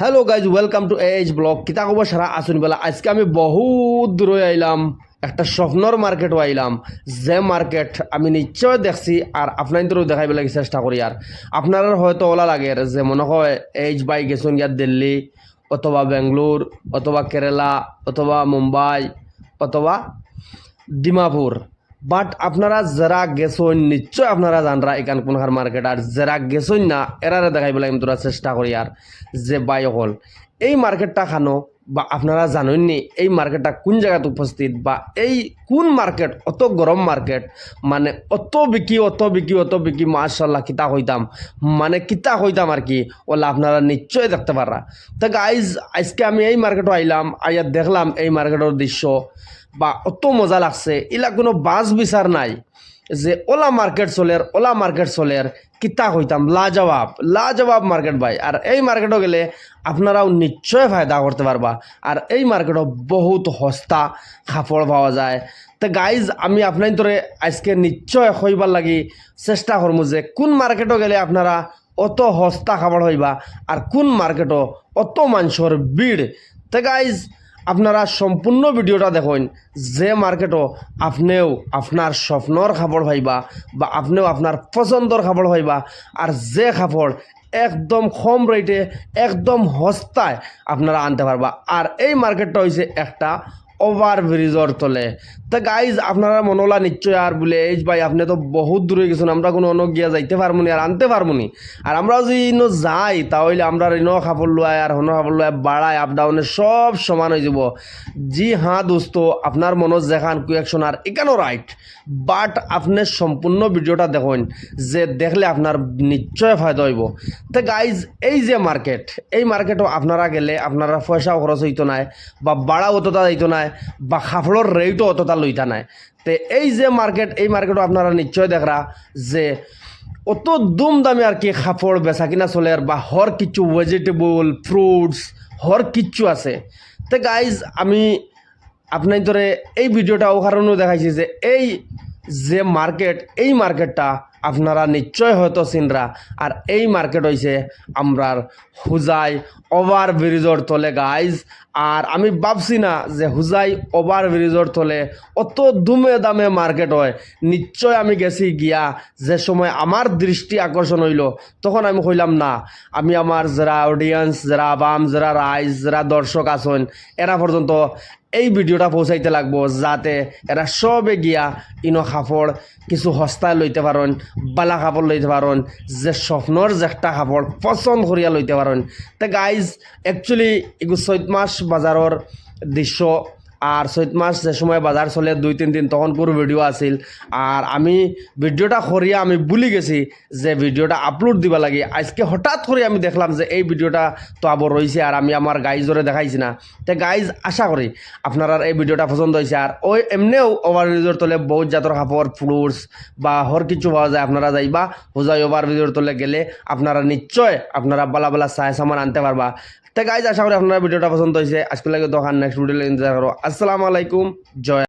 Hello guys welcome to H blog কিতা খবর সারা আসুন বেলা আজকে আমি বহুত দূরে আইলাম একটা স্বপ্নর মার্কেটও আইলাম যে মার্কেট আমি নিশ্চয় দেখছি আর আপনাদেরও দেখাইব লাগে চেষ্টা করি আর আপনারা হয়তো ওলা লাগে যে মনে হয় এইচ বাই গেছুন ইয়াত দিল্লি, অথবা বেঙ্গলোর অথবা কেরালা অথবা মুম্বাই, অথবা ডিমাপুর বাট আপনারা যারা গেছইন, নিশ্চয় আপনারা জানরা এখান কোনখার মার্কেট আর যারা গেছইন না, এরারে দেখাইব কিন্তু চেষ্টা করি আর, যে বাই হল। এই মার্কেটটা খানো বা আপনারা জানেননি, এই মার্কেটটা কোন জায়গাত উপস্থিত বা এই কোন মার্কেট অত গরম মার্কেট মানে অত বিকি অত বিকি অত বিকি মার্শাল্লাহ কিতা হইতাম মানে কিতা হইতাম আর কি, ওলা আপনারা নিশ্চয় দেখতে পারা তা গাইজ আজকে আমি এই মার্কেটও আইলাম, আইয়া দেখলাম এই মার্কেটের দৃশ্য, বা অত মজা লাগছে এলা কোনো বাস বিচার নাই। যে ওলা মার্কেট চলের ওলা মার্কেট চলের কিতা হইতাম লাজবাব লাজবাব মার্কেট ভাই। আর এই মার্কেটও গেলে আপনারাও নিশ্চয় ফায়দা করতে পারবা আর এই মার্কেটও বহুত সস্তা কাপড় পাওয়া যায়। তো গাইজ আমি আপনার তোরে আজকে নিশ্চয় হইবার লাগি চেষ্টা করব যে কোন মার্কেটও গেলে আপনারা অত সস্তা খাবার হইবা আর কোন মার্কেটও অত মানুষের ভিড় তো গাইজ আপনারা সম্পূর্ণ ভিডিওটা দেখুন। যে মার্কেটও আপনিও আপনার স্বপ্নর খাবড় ভাইবা বা আপনিও আপনার পছন্দর খাবড় ভাইবা আর যে খাবড় একদম কম রেটে একদম সস্তায় আপনারা আনতে পারবা। আর এই মার্কেটটা হয়েছে একটা ওভার ব্রিজর তলে। তা গাইজ আপনারা মনোলা নিশ্চয় আর বলে, এই ভাই, আপনি তো বহুত দূরে গেছেন, আমরা কোনো অন্য গিয়া যাইতে পারব নি আর আনতে পারব নি। আর আমরা যদি ইনো যাই, তাহলে আমরা ইনো খাবার লোয়াই আর হনো খাবার লোয়াই বাড়ায় আপ ডাউনে সব সমান হয়ে যাব। জি হ্যাঁ দোস্ত, আপনার মনত যেখান কুয়েকশন আর এখানেও রাইট বাট আপনি সম্পূর্ণ ভিডিওটা দেখুন, যে দেখলে আপনার নিশ্চয় ফায়দা হইব। তো গাইজ এই যে মার্কেট এই মার্কেটও আপনারা গেলে আপনারা পয়সাও খরচ হইতো নাই, বা বাড়া অতটা যাইতো নাই, বা কাপড়ের রেটও অতটা লইতা নাই। তো এই যে মার্কেট এই মার্কেটও আপনারা নিশ্চয় দেখরা যে অত দুম দামে আর কি কাপড় বেচা কিনা চলে আর বা হর কিছু ভেজিটেবল ফ্রুটস হর কিচ্ছু আছে। তো গাইজ আমি আপনার ধরে এই ভিডিওটা ও কারণেও দেখাইছি যে এই যে মার্কেট এই মার্কেটটা আপনারা নিশ্চয় হয়তো চিনরা। আর এই মার্কেট হয়েছে আমরার হুজাই ওভার ব্রিজর তলে গাইজ আর আমি ভাবছি না যে হুজাই ওভার ব্রিজর তলে অত দুমে দামে মার্কেট হয়। নিশ্চয় আমি গেছি গিয়া যে সময় আমার দৃষ্টি আকর্ষণ হইল, তখন আমি কইলাম না। আমি আমার যারা অডিয়েন্স যারা আবাম যারা রাইজ যারা দর্শক আছেন এরা পর্যন্ত এই ভিডিওটা পৌঁছাইতে লাগবো যাতে এরা সবে গিয়া ইনো কাপড় কিছু সস্তায় লইতে পারেন, বালা কাপড় লইতে পারেন, যে স্বপ্নর যে একটা কাপড় পছন্দ করিয়া লইতে পারেন। তা গাইজ অ্যাকচুয়ালি এগুলো চৈত মাস বাজারের দৃশ্য আর চৈত মাস যে সময় বাজার চলে, দুই, তিন দিন, তখন পুরো ভিডিও আছিল। আর আমি ভিডিওটা করিয়া আমি ভুলি গেছি যে ভিডিওটা আপলোড দিবা লাগে। আজকে হঠাৎ করে আমি দেখলাম যে এই ভিডিওটা তো আবার রয়েছে আর আমি আমার গাইজরে দেখাইছি না। তো গাইজ আশা করি আপনারা এই ভিডিওটা পছন্দ হয়েছে আর ওই এমনিও ওভার ব্রিজের তলে বহুত জাতর কাপড় ফ্রুটস বা হর কিছু পাওয়া যায়, আপনারা যাইবা, হোজাই ওভার ব্রিজের তলে গেলে আপনারা নিশ্চয় আপনারা বালা বালা চায় সামান আনতে পারবা। তো গাইজ আশা করি আপনারা ভিডিওটা পছন্দ হয়েছে আজকে লাগে দোকান নেক্সট ভিডিও ইন্তজার করো। আসসালামু আলাইকুম জয়